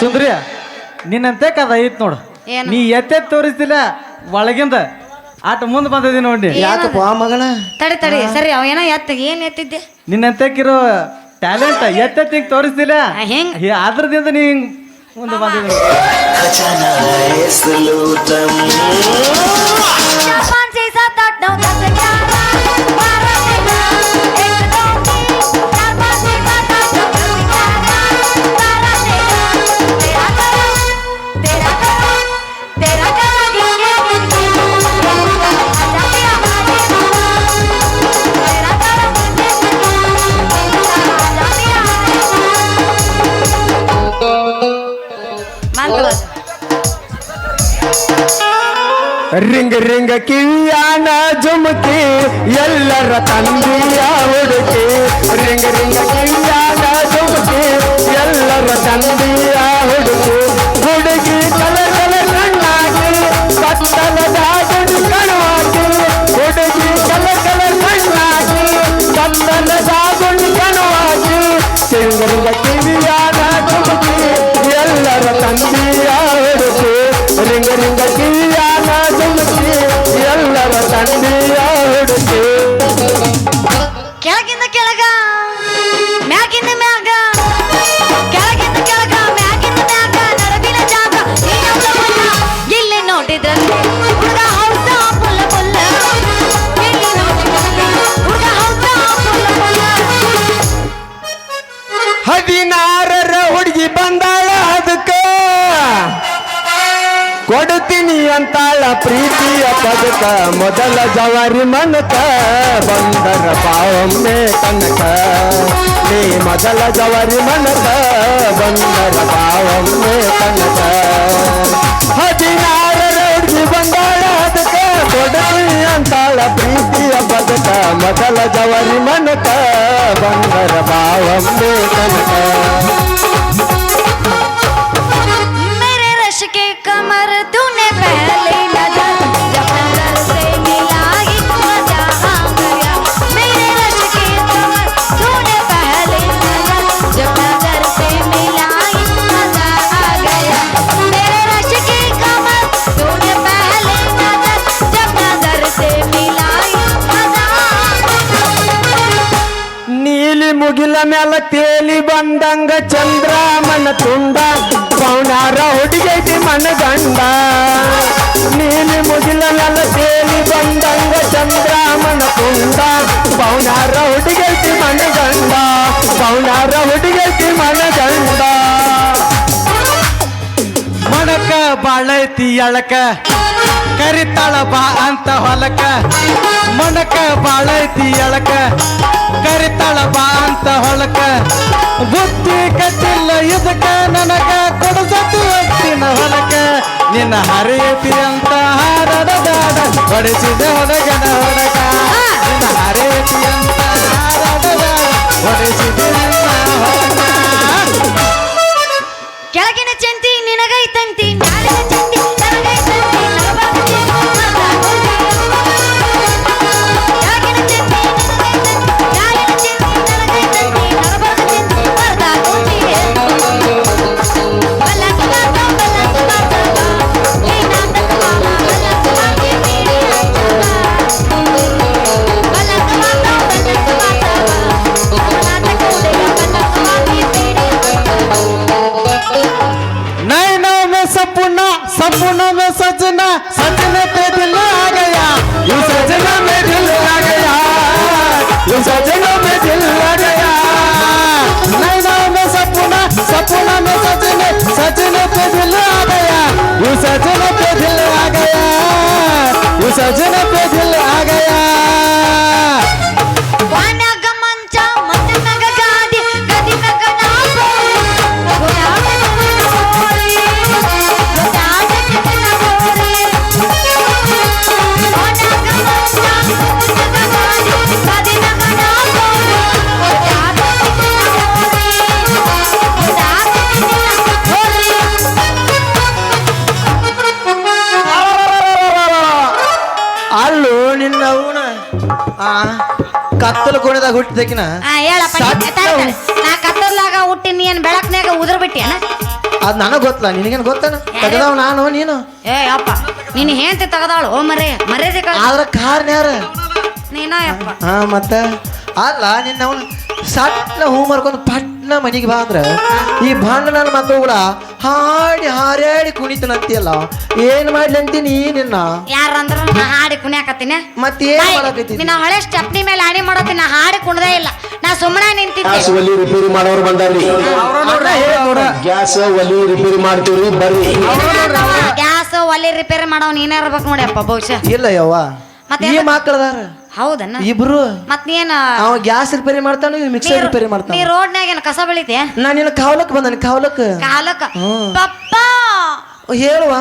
ಸುಂದ್ರಿಯ ನಿನ್ನಂತೆ ಕದ ಐತ್ ನೋಡು. ನೀ ಎತ್ತೆ ತೋರಿಸಿಲ್ಲ ಒಳಗಿಂದ. ಆಟ ಮುಂದ್ ಬಂದದಿ ನೋಡಿ ಯಾಕಪ್ಪ ತಡೆ ಮಗನ? ತಡಿ ತಡಿ ಸರಿ ಅವ ಏನೋ ಎತ್ತ ಏನ್ ಎತ್ತಿದ್ದೆ? ನಿನ್ನಂತೆಕಿರೋ ಟ್ಯಾಲೆಂಟ್ ಎತ್ತೆ ತಿಂಗ್ ತೋರಿಸಿಲ್ಲ ಹೆಂಗ್? ಅದ್ರದಿಂದ ನೀ ಮುಂದೆ ರಿಂಗ್ ರಿಂಗ್ ಕಿವಿಯಾನ ಜುಮುಕಿ ಎಲ್ಲರ ತಂದೆಯ ಹುಡುಕಿ. ರಿಂಗ್ ರಿಂಗ್ ಕಿವಿಯಾನ ಜುಮುಕಿ ಎಲ್ಲರ ತಂದೆಯ ರಿಂಗ ಕೊಡ್ತೀನಿ ಅಂತಾಳ ಪ್ರೀತಿಯ ಪದಕ. ಮೊದಲ ಜವಾರಿ ಮನಕ, ಬಂದರ ಪಾವೊಮ್ಮೆ ಕನಕ. ನೀ ಮೊದಲ ಜವಾರಿ ಮನಕ, ಬಂದರ ಪಾವೊಮ್ಮೆ ಕನಕ. ಹದಿನಾರರ ಹುಡುಗಿ ಬಂದಾಳ ಅದಕ್ಕ ಕೊಡ್ತೀನಿ ಅಂತಾಳ ಪ್ರೀತಿಯ ಪದಕ. ಮೊದಲ ಜವಾರಿ ಮನಕ, ಬಂದರ ಪಾವೊಮ್ಮೆ ಕನಕ. ಮುಗಿಲ ಮ್ಯಾಲ ತೇಲಿ ಬಂದಂಗ ಚಂದ್ರಮನ ತುಂಡ, ಪೌನಾರ ಹುಡುಗೈತಿ ಮನಗಂಡ ನೀಲಿ ಮುಗಿಲ ಮ್ಯಾಲ ತೇಲಿ ಬಂದಂಗ ಚಂದ್ರಮನ ತುಂಡ, ಪೌನಾರ ಹುಡುಗೈತಿ ಮನಗಂಡ ಪೌನಾರ ಹುಡುಗೈತಿ ಮನಗಂಡ ಮಣಕ ಬಾಳೈತಿ ಎಳಕ ಕರಿತಾಳ ಬಾ ಅಂತ ಹೊಲಕ ಮಣಕ ಬಾಳೈತಿ ಎಳಕ. ಕರಿತಾಳ ಬಾ ಅಂತ ಹೊಲಕ ಬುದ್ಧಿ ಕಟ್ಟಿಲ್ಲ ಇದಕ್ಕ ನನಗ ಕೊಡಸತಿ ಹೊತ್ತಿನ ಹೊಲಕ. ನಿನ್ನ ಹರಿಯತಿ ಅಂತ ಹಾರಡದಾಡ ಹೊಡೆಸಿದ ಹೊಲಗನ ಹೊಡಕ. ನಿನ್ನ ಹರಿಯತಿ ಅಂತ ಹಾರಡದಾಡ ಹೊಡೆಸಿದ सपना सपनों में सजना सजने पे दिल आ गया। यू सजना में दिल आ गया। यू सजना में दिल आ गया। नैना नौ में सपना सपना में सजने सजने पे दिल आ गया। यू सजने पे दिल आ गया। यू सजने पे दिल ಆ ಕತ್ತಲು ಕೋಣದಾಗ ಹುಟ್ಟಿದಕಿನ ಆ ಹೇಳಪ್ಪ ಸತ್ತ ನೀ- ತಾಳಿ ತಾಳಿ. ನಾ ಹುಟ್ಟಿ ನೀನ್ ಬೆಳಕ್ನ್ಯಾಗ ಉದ್ರ ಬಿಟ್ಟಿಯನ ಅದ್ ನನಗ್ ಗೊತ್ತಲ್ಲ ನಿನಗೇನ್ ಗೊತ್ತಾನ? ತೆಗದವ್ ನಾನು ನೀನು? ಏ ಅಪ್ಪ ನೀನು ಹೆಂಡತಿ ತೆಗದಾಳು ಓ ಮರೆ ಮರ್ಯಾದೆ ಕಳ್ ಆದ್ರ ಕಾರಣ ಯಾರ? ನೀನ ಯಪ್ಪ. ಹಾ ಮತ್ತ? ಅಲ್ಲ ನಿನ್ನ ಅವನು ಹೂ ಹೂ ಮರ್ಕೊಂಡು ಪಟ್ನ ಮನೆಗೆ ಬಾ ಅಂದ್ರ ಈ ಭಾಂಡ ನನ್ನ ಮಕ್ಕಳುಗಳ ಹಾಡಿ ಹಾರಾಡಿ ಕುಣಿತನಂತಿಯಲ್ಲ ಏನ್ ಮಾಡ್ಲಿ ಅಂತೀನಿ ನಿನ್ನ? ಯಾರಂದ್ರ ನಾ ಹಾಡಿ ಕುಣಿಯಾಕತ್ತೀನಿ. ಮತ್ತೇನ್ ಮಾಡಕತ್ತಿ ನಿನ್ನ ಹಳೆ ಸ್ಟೆಪ್ನಿ ಮೇಲೆ ಹಾಡಿ ಮಾಡತ್ತೀನಿ ನಾ ಹಾಡಿ ಕುಣದೇ ಇಲ್ಲ. ನಾ ಸುಮ್ಮನೆ ನಿಂತಿದ್ದೆ. ಗ್ಯಾಸ್ ಒಲಿ ರಿಪೇರಿ ಮಾಡೋರು ಬಂದಾರ್ರಿ. ಗ್ಯಾಸ್ ಒಲಿ ರಿಪೇರಿ ಮಾಡ್ತೀವ್ರಿ ಬರ್ರಿ. ಗ್ಯಾಸ್ ಒಲೆ ರಿಪೇರಿ ಮಾಡೋ ನೀನೇ ಇರ್ಬೇಕು ನೋಡಿ ಅಪ್ಪ ಬಹುಶಃ ಇಲ್ಲ ಯವ್ವ. ಮತ್ತೆ ಈ ಮಕ್ಕಳದಾರ ಹೌದನ್ನ ಇಬ್ರು? ಮತ್ ನೀನ್ ಅವ ಗ್ಯಾಸ್ ರಿಪೇರಿ ಮಾಡ್ತಾನ ಮಿಕ್ಸರ್ ರಿಪೇರಿ ನೀ ಮಾಡ್ತಾನ ರೋಡ್ನ್ಯಾಗ ಏನ್ ಕಸ ಬೆಳಿತೆ ನಾ ನಿನ್ನ ಕಾವಲಕ್ ಬಂದನಿ ಕಾವಲಕ್. ಕಾಲಕ್ಕ ಹ್ಮ್. ಪಪ್ಪ! ಹೇಳುವ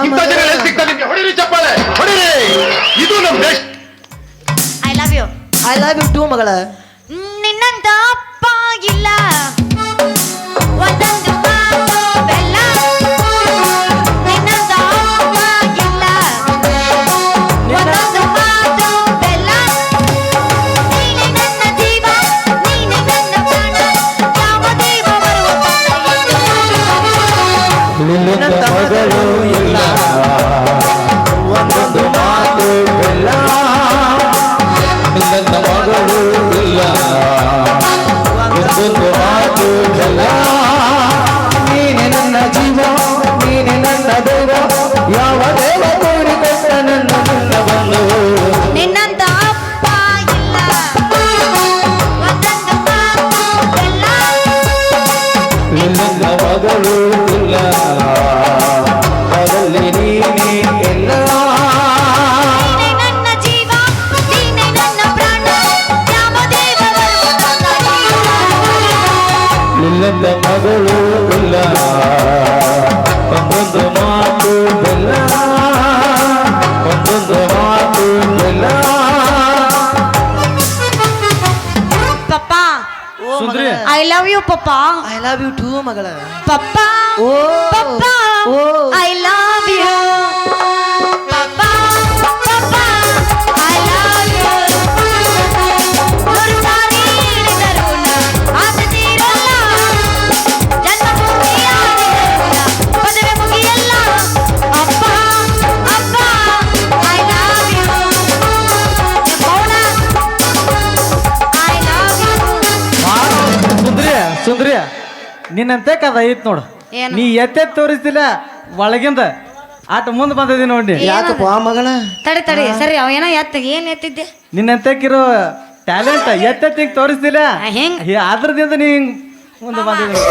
ಹೊಡಿರಿ ಚಪ್ಪಾಳೆ ಹೊಡಿರಿ. ಇದು ನಮ್ best I love you I love you too ಮಗಳ. ಯು ಪಪ್ಪ ಐ ಲವ್ ಯು ಟೂ ಮಗಳ ಪಪ್ಪ ಓ ಪಪ್ಪ ಓ ಐ ಲವ್ ನಿನ್ನಂತೆ ಕದ ಐತ್ ನೋಡು. ಏನು? ನೀ ಎತ್ತೆ ತೋರಿಸ್ತಿಲ್ಲ ಒಳಗಿಂದ. ಆಟ ಮುಂದೆ ಬಂದಿದಿ ನೋಡಿ ಯಾಕಪ್ಪ ಆ ಮಗಳ ತಡಿ ತಡಿ. ಸರಿ ಅವ ಏನೋ ಎತ್ತ ಏನ್ ಎತ್ತಿದ್ದೆ? ನಿನ್ನಂತೆಕಿರೋ ಟ್ಯಾಲೆಂಟ್ ಎತ್ತೆತ್ತಿಗೆ ತೋರಿಸ್ತಿಲ್ಲ. ಆ, ಹೆಂಗ್? ಹೇ, ಅದ್ರದಿಂದ ನೀ ಹಿಂಗ್ ಮುಂದೆ ಬಂದಿದ್ದೀನಿ